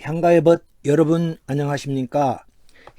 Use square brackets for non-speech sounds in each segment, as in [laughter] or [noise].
향가의 벗 여러분 안녕하십니까?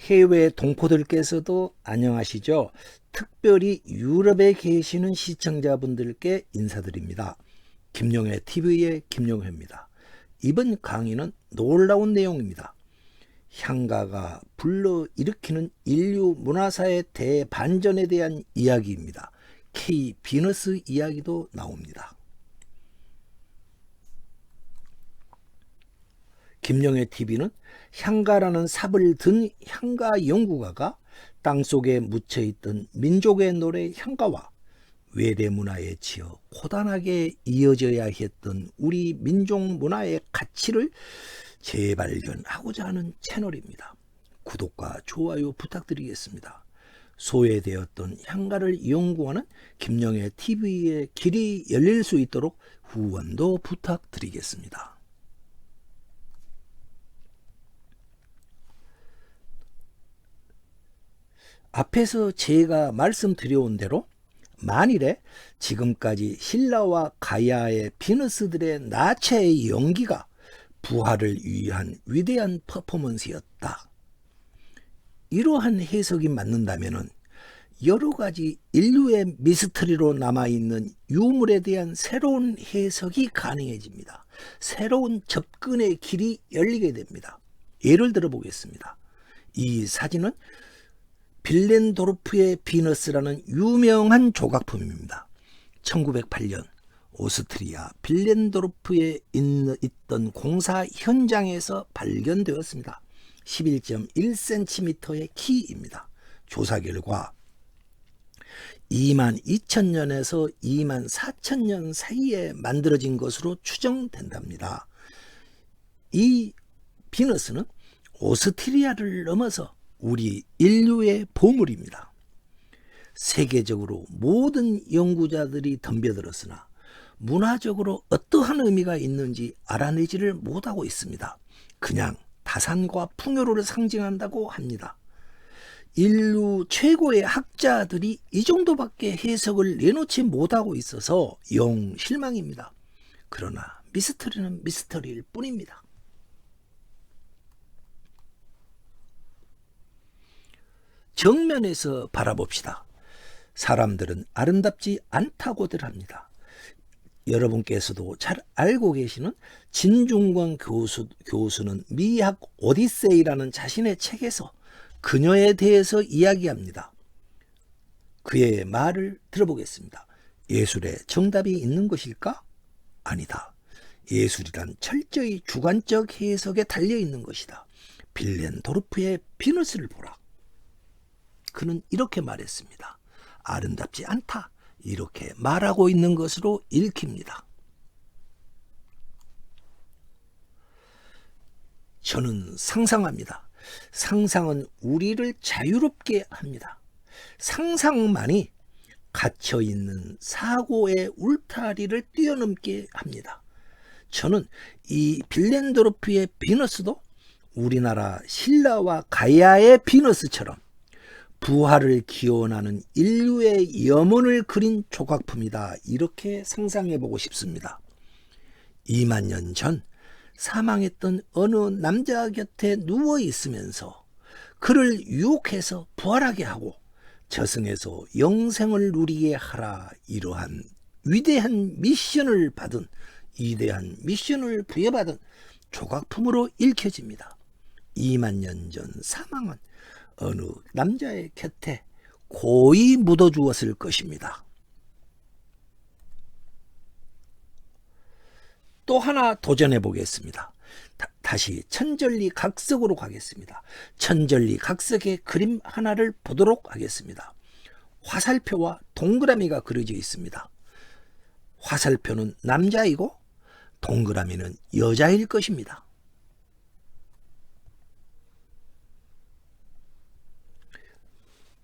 해외 동포들께서도 안녕하시죠? 특별히 유럽에 계시는 시청자분들께 인사드립니다. 김용회 TV의 김용회입니다. 이번 강의는 놀라운 내용입니다. 향가가 불러일으키는 인류 문화사의 대반전에 대한 이야기입니다. K 비너스 이야기도 나옵니다. 김영애 TV는 향가라는 삽을 든 향가 연구가가 땅속에 묻혀 있던 민족의 노래 향가와 외대 문화에 치여 고단하게 이어져야 했던 우리 민족 문화의 가치를 재발견하고자 하는 채널입니다. 구독과 좋아요 부탁드리겠습니다. 소외되었던 향가를 연구하는 김영애 TV의 길이 열릴 수 있도록 후원도 부탁드리겠습니다. 앞에서 제가 말씀드려온 대로 만일에 지금까지 신라와 가야의 비너스들의 나체의 연기가 부활을 위한 위대한 퍼포먼스였다. 이러한 해석이 맞는다면 여러 가지 인류의 미스터리로 남아있는 유물에 대한 새로운 해석이 가능해집니다. 새로운 접근의 길이 열리게 됩니다. 예를 들어 보겠습니다. 이 사진은 빌렌도르프의 비너스라는 유명한 조각품입니다. 1908년 오스트리아 빌렌도르프에 있던 공사 현장에서 발견되었습니다. 11.1cm의 키입니다. 조사 결과 2만 2천 년에서 2만 4천 년 사이에 만들어진 것으로 추정된답니다. 이 비너스는 오스트리아를 넘어서 우리 인류의 보물입니다. 세계적으로 모든 연구자들이 덤벼들었으나 문화적으로 어떠한 의미가 있는지 알아내지를 못하고 있습니다. 그냥 다산과 풍요를 상징한다고 합니다. 인류 최고의 학자들이 이 정도밖에 해석을 내놓지 못하고 있어서 영 실망입니다. 그러나 미스터리는 미스터리일 뿐입니다. 정면에서 바라봅시다. 사람들은 아름답지 않다고들 합니다. 여러분께서도 잘 알고 계시는 진중권 교수, 교수는 미학 오디세이라는 자신의 책에서 그녀에 대해서 이야기합니다. 그의 말을 들어보겠습니다. 예술에 정답이 있는 것일까? 아니다. 예술이란 철저히 주관적 해석에 달려 있는 것이다. 빌렌 도르프의 비너스를 보라. 그는 이렇게 말했습니다. 아름답지 않다. 이렇게 말하고 있는 것으로 읽힙니다. 저는 상상합니다. 상상은 우리를 자유롭게 합니다. 상상만이 갇혀 있는 사고의 울타리를 뛰어넘게 합니다. 저는 이 빌렌도르프의 비너스도 우리나라 신라와 가야의 비너스처럼 부활을 기원하는 인류의 염원을 그린 조각품이다. 이렇게 상상해 보고 싶습니다. 2만 년 전 사망했던 어느 남자 곁에 누워 있으면서 그를 유혹해서 부활하게 하고 저승에서 영생을 누리게 하라 이러한 위대한 미션을 받은 위대한 미션을 부여받은 조각품으로 읽혀집니다. 2만 년 전 사망은 어느 남자의 곁에 고이 묻어 주었을 것입니다. 또 하나 도전해 보겠습니다. 다, 시 천절리 각석으로 가겠습니다. 천절리 각석의 그림 하나를 보도록 하겠습니다. 화살표와 동그라미가 그려져 있습니다. 화살표는 남자이고 동그라미는 여자일 것입니다.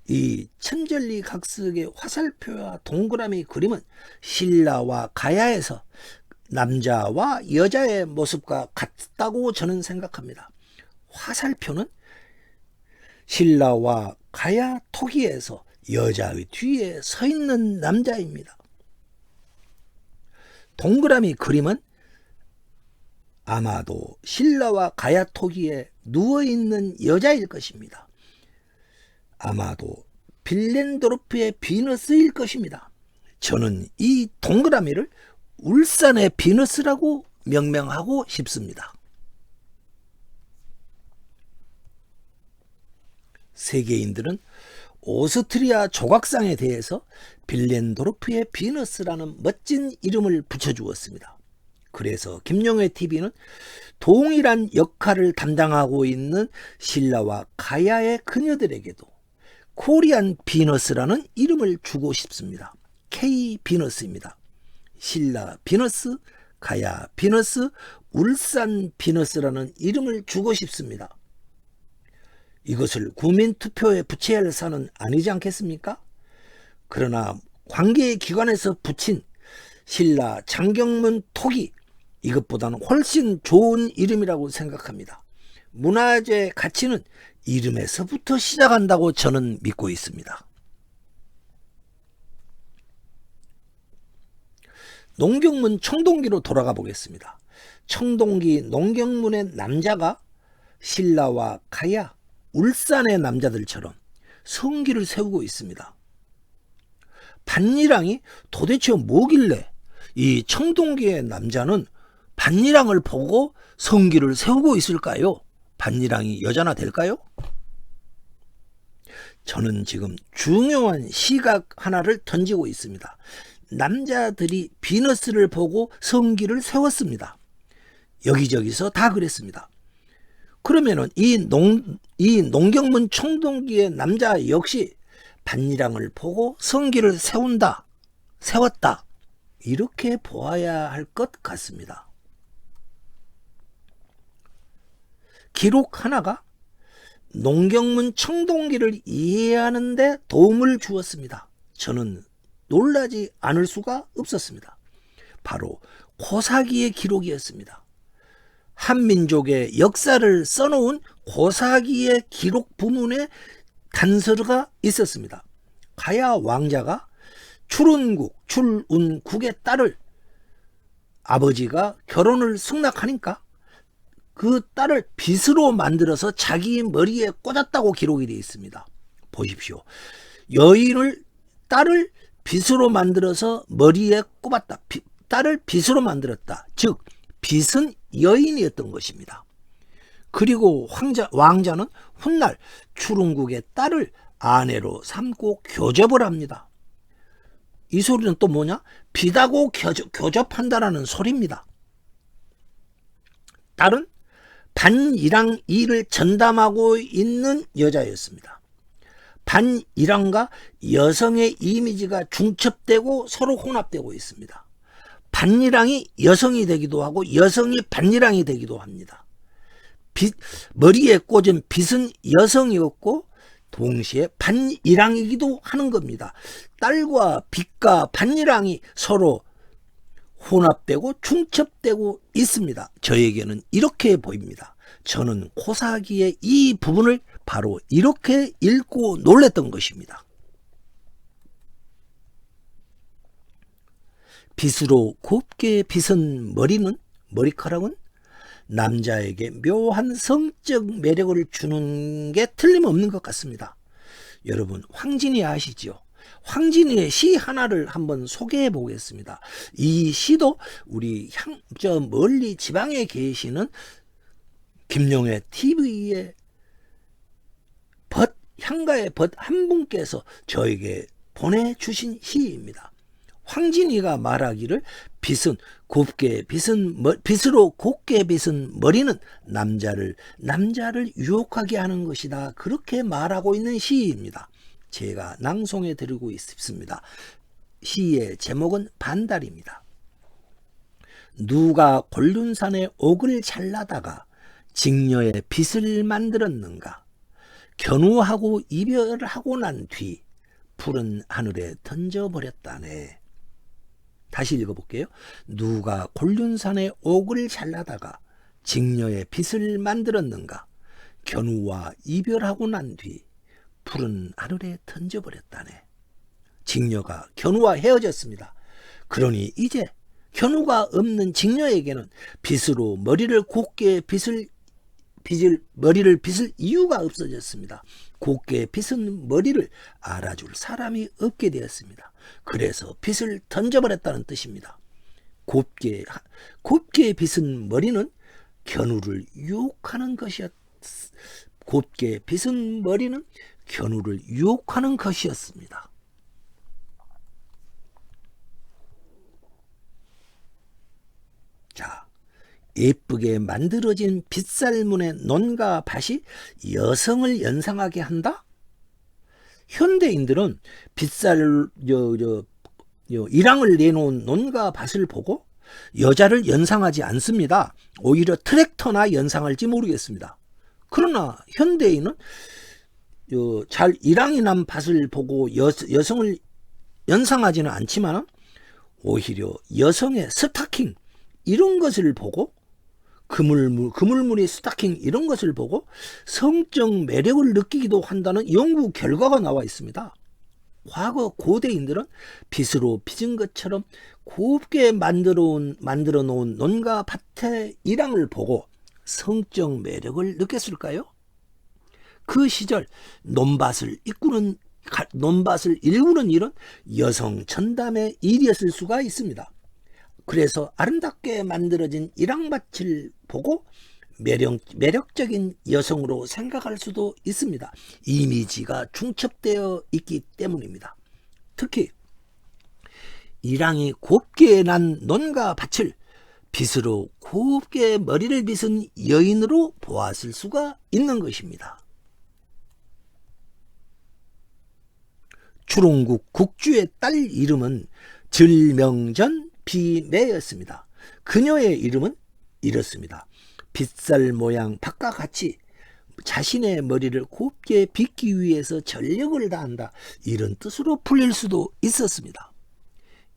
이 천절리 각석의 화살표와 동그라미 그림은 신라와 가야에서 남자와 여자의 모습과 같다고 저는 생각합니다. 화살표는 신라와 가야 토기에서 여자의 뒤에 서 있는 남자입니다. 동그라미 그림은 아마도 신라와 가야 토기에 누워 있는 여자일 것입니다. 아마도 빌렌도르프의 비너스일 것입니다. 저는 이 동그라미를 울산의 비너스라고 명명하고 싶습니다. 세계인들은 오스트리아 조각상에 대해서 빌렌도르프의 비너스라는 멋진 이름을 붙여주었습니다. 그래서 김용회 TV는 동일한 역할을 담당하고 있는 신라와 가야의 그녀들에게도 코리안 비너스라는 이름을 주고 싶습니다. K 비너스입니다. 신라 비너스, 가야 비너스, 울산 비너스라는 이름을 주고 싶습니다. 이것을 국민투표에 붙여야 할 사는 아니지 않겠습니까? 그러나 관계기관에서 붙인 신라 장경문 토기 이것보다는 훨씬 좋은 이름이라고 생각합니다. 문화재 가치는 이름에서부터 시작한다고 저는 믿고 있습니다. 농경문 청동기로 돌아가 보겠습니다. 청동기 농경문의 남자가 신라와 가야, 울산의 남자들처럼 성기를 세우고 있습니다. 반니랑이 도대체 뭐길래 이 청동기의 남자는 반니랑을 보고 성기를 세우고 있을까요? 반니랑이 여자나 될까요? 저는 지금 중요한 시각 하나를 던지고 있습니다. 남자들이 비너스를 보고 성기를 세웠습니다. 여기저기서 다 그랬습니다. 그러면은 이 농, 이 농경문 청동기의 남자 역시 반니랑을 보고 성기를 세운다, 세웠다. 이렇게 보아야 할 것 같습니다. 기록 하나가 농경문 청동기를 이해하는데 도움을 주었습니다. 저는 놀라지 않을 수가 없었습니다. 바로 고사기의 기록이었습니다. 한민족의 역사를 써놓은 고사기의 기록 부문에 단서가 있었습니다. 가야 왕자가 출운국, 출운국의 딸을 아버지가 결혼을 승낙하니까 그 딸을 빗으로 만들어서 자기 머리에 꽂았다고 기록이 되어 있습니다. 보십시오. 여인을 딸을 빗으로 만들어서 머리에 꼽았다. 비, 딸을 빗으로 만들었다. 즉 빗은 여인이었던 것입니다. 그리고 황자, 왕자는 훗날 추릉국의 딸을 아내로 삼고 교접을 합니다. 이 소리는 또 뭐냐? 비다고 교접, 교접한다라는 소리입니다. 딸은 반이랑 이를 전담하고 있는 여자였습니다. 반이랑과 여성의 이미지가 중첩되고 서로 혼합되고 있습니다. 반이랑이 여성이 되기도 하고 여성이 반이랑이 되기도 합니다. 빛, 머리에 꽂은 빛은 여성이었고 동시에 반이랑이기도 하는 겁니다. 딸과 빛과 반이랑이 서로 혼합되고 중첩되고 있습니다. 저에게는 이렇게 보입니다. 저는 코사기의 이 부분을 바로 이렇게 읽고 놀랬던 것입니다. 빗으로 곱게 빗은 머리는 머리카락은 남자에게 묘한 성적 매력을 주는 게 틀림없는 것 같습니다. 여러분 황진이 아시죠? 황진이의 시 하나를 한번 소개해 보겠습니다. 이 시도 우리 향, 저 멀리 지방에 계시는 김용의 TV의 벗, 향가의 벗 한 분께서 저에게 보내주신 시입니다. 황진이가 말하기를 빛은 곱게 빛은 빛으로 곱게 빛은 머리는 남자를 남자를 유혹하게 하는 것이다. 그렇게 말하고 있는 시입니다. 제가 낭송해 드리고 있습니다. 시의 제목은 반달입니다. 누가 곤륜산의 옥을 잘라다가 직녀의 빛을 만들었는가? 견우하고 이별하고 난 뒤 푸른 하늘에 던져버렸다네. 다시 읽어볼게요. 누가 곤륜산의 옥을 잘라다가 직녀의 빛을 만들었는가? 견우와 이별하고 난 뒤 푸른 하늘에 던져버렸다네. 직녀가 견우와 헤어졌습니다. 그러니 이제 현우가 없는 직녀에게는 빗으로 머리를 곱게 빗을 빗을 머리를 빗을 이유가 없어졌습니다. 곱게 빗은 머리를 알아줄 사람이 없게 되었습니다. 그래서 빗을 던져버렸다는 뜻입니다. 곱게 곱게 빗은 머리는 견우를 유혹하는 것이었. 곱게 빗은 머리는 견우를 유혹하는 것이었습니다. 자, 예쁘게 만들어진 빗살문의 논과 밭이 여성을 연상하게 한다? 현대인들은 빗살, 저, 저, 저, 일항을 내놓은 논과 밭을 보고 여자를 연상하지 않습니다. 오히려 트랙터나 연상할지 모르겠습니다. 그러나 현대인은 잘 일항이 난 밭을 보고 여, 여성을 연상하지는 않지만 오히려 여성의 스타킹 이런 것을 보고 그물물, 그물무늬 스타킹 이런 것을 보고 성적 매력을 느끼기도 한다는 연구 결과가 나와 있습니다. 과거 고대인들은 빗으로 빚은 것처럼 곱게 만들어, 온, 만들어 놓은 논과 밭의 일항을 보고 성적 매력을 느꼈을까요? 그 시절 논밭을 이꾸는 논밭을 일구는 일은 여성 전담의 일이었을 수가 있습니다. 그래서 아름답게 만들어진 일항밭을 보고 매력, 매력적인 여성으로 생각할 수도 있습니다. 이미지가 중첩되어 있기 때문입니다. 특히 일항이 곱게 난 논과 밭을 빗으로 곱게 머리를 빗은 여인으로 보았을 수가 있는 것입니다. 추롱국 국주의 딸 이름은 질명전 비매였습니다. 그녀의 이름은 이렇습니다. 빗살 모양 밭과 같이 자신의 머리를 곱게 빗기 위해서 전력을 다한다. 이런 뜻으로 풀릴 수도 있었습니다.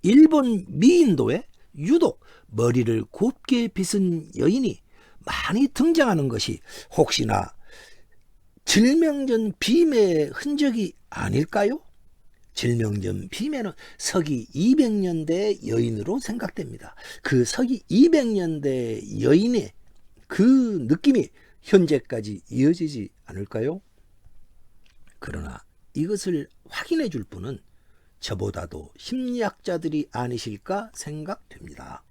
일본 미인도에 유독 머리를 곱게 빗은 여인이 많이 등장하는 것이 혹시나 질명전 빔의 흔적이 아닐까요? 질명전 빔에는 서기 200년대 여인으로 생각됩니다. 그 서기 200년대 여인의 그 느낌이 현재까지 이어지지 않을까요? 그러나 이것을 확인해 줄 분은 저보다도 심리학자들이 아니실까 생각됩니다.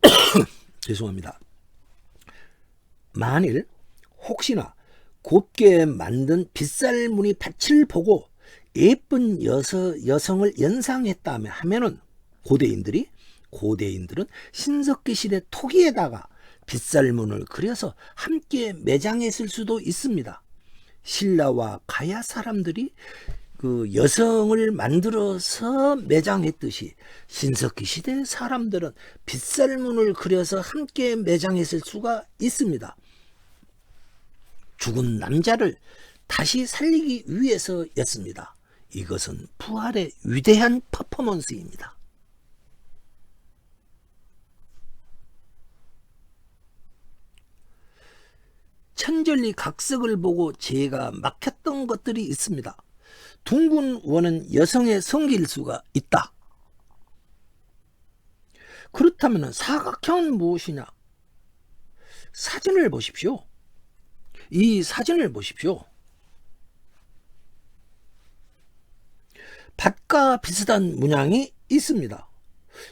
[coughs] 죄송합니다. 만일 혹시나 곱게 만든 빗살무늬 밭을 보고 예쁜 여서, 여성을 연상했다면 하면은 고대인들이 고대인들은 신석기 시대 토기에다가 빗살문을 그려서 함께 매장했을 수도 있습니다. 신라와 가야 사람들이 그 여성을 만들어서 매장했듯이 신석기 시대 사람들은 빗살문을 그려서 함께 매장했을 수가 있습니다. 죽은 남자를 다시 살리기 위해서였습니다. 이것은 부활의 위대한 퍼포먼스입니다. 천절리 각석을 보고 제가 막혔던 것들이 있습니다. 둥근 원은 여성의 성기일 수가 있다. 그렇다면 사각형은 무엇이냐? 사진을 보십시오. 이 사진을 보십시오. 밭과 비슷한 문양이 있습니다.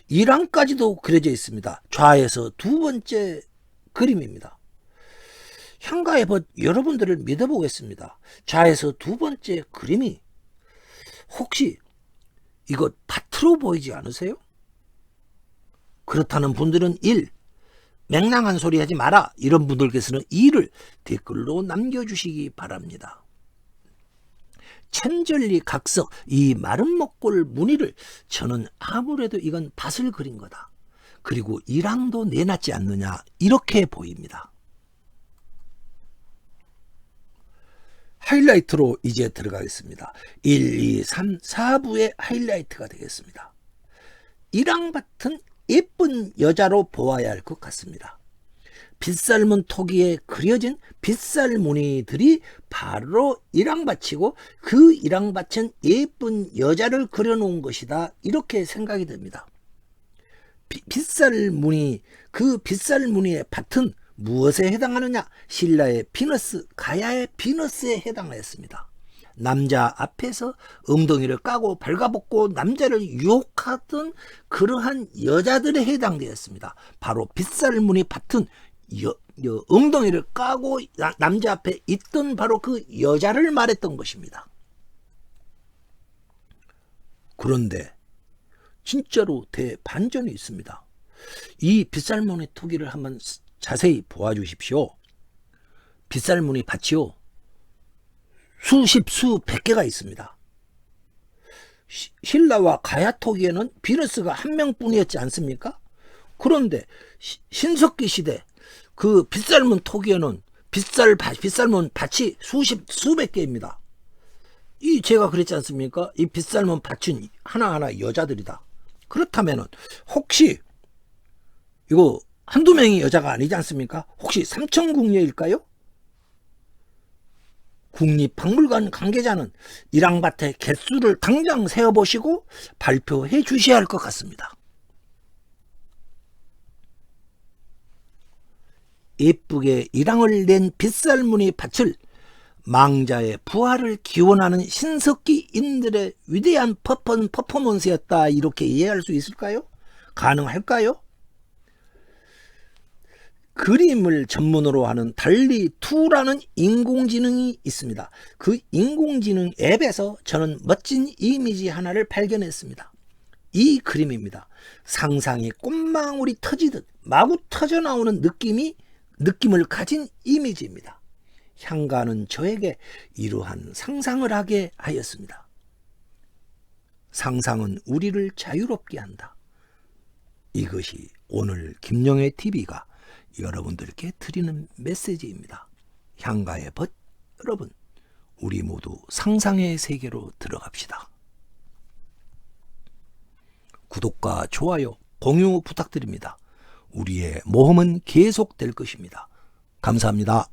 이랑까지도 그려져 있습니다. 좌에서 두 번째 그림입니다. 향가의 벗 여러분들을 믿어보겠습니다. 좌에서 두 번째 그림이 혹시 이거 밭으로 보이지 않으세요? 그렇다는 분들은 1. 맹랑한 소리 하지 마라. 이런 분들께서는 2를 댓글로 남겨주시기 바랍니다. 천절리 각석 이 마른 목골 무늬를 저는 아무래도 이건 밭을 그린 거다. 그리고 이랑도 내놨지 않느냐 이렇게 보입니다. 하이라이트로 이제 들어가겠습니다. 1, 2, 3, 4부의 하이라이트가 되겠습니다. 이랑 같은 예쁜 여자로 보아야 할 것 같습니다. 빗살문 토기에 그려진 빗살 무늬들이 바로 일왕밭이고 그 일왕밭은 예쁜 여자를 그려놓은 것이다. 이렇게 생각이 됩니다. 비- 빗살 무늬, 그 빗살 무늬의 밭은 무엇에 해당하느냐? 신라의 비너스, 가야의 비너스에 해당하였습니다. 남자 앞에서 엉덩이를 까고 발가벗고 남자를 유혹하던 그러한 여자들에 해당되었습니다. 바로 빗살 무늬 밭은 여, 여- 엉덩이를 까고 나- 남자 앞에 있던 바로 그 여자를 말했던 것입니다. 그런데 진짜로 대반전이 있습니다. 이 빗살무늬 토기를 한번 스- 자세히 보아주십시오. 빗살무늬 밭이요. 수십, 수백 개가 있습니다. 시- 신라와 가야 토기에는 비너스가 한 명뿐이었지 않습니까? 그런데 시- 신석기 시대 그 빗살문 토기에는 빗살 밭, 빗살문 밭이 수십, 수백 개입니다. 이 제가 그랬지 않습니까? 이 빗살문 밭은 하나하나 여자들이다. 그렇다면은 혹시 이거 한두 명이 여자가 아니지 않습니까? 혹시 삼천궁녀일까요? 국립박물관 관계자는 일왕밭의 개수를 당장 세어보시고 발표해 주셔야 할 것 같습니다. 예쁘게 일왕을 낸 빗살무늬 밭을 망자의 부활을 기원하는 신석기인들의 위대한 퍼포, 퍼포먼스였다 이렇게 이해할 수 있을까요? 가능할까요? 그림을 전문으로 하는 달리2라는 인공지능이 있습니다. 그 인공지능 앱에서 저는 멋진 이미지 하나를 발견했습니다. 이 그림입니다. 상상이 꽃망울이 터지듯 마구 터져 나오는 느낌이 느낌을 가진 이미지입니다. 향가는 저에게 이러한 상상을 하게 하였습니다. 상상은 우리를 자유롭게 한다. 이것이 오늘 김영애 TV가 여러분들께 드리는 메시지입니다. 향가의 벗 여러분, 우리 모두 상상의 세계로 들어갑시다. 구독과 좋아요, 공유 부탁드립니다. 우리의 모험은 계속될 것입니다. 감사합니다.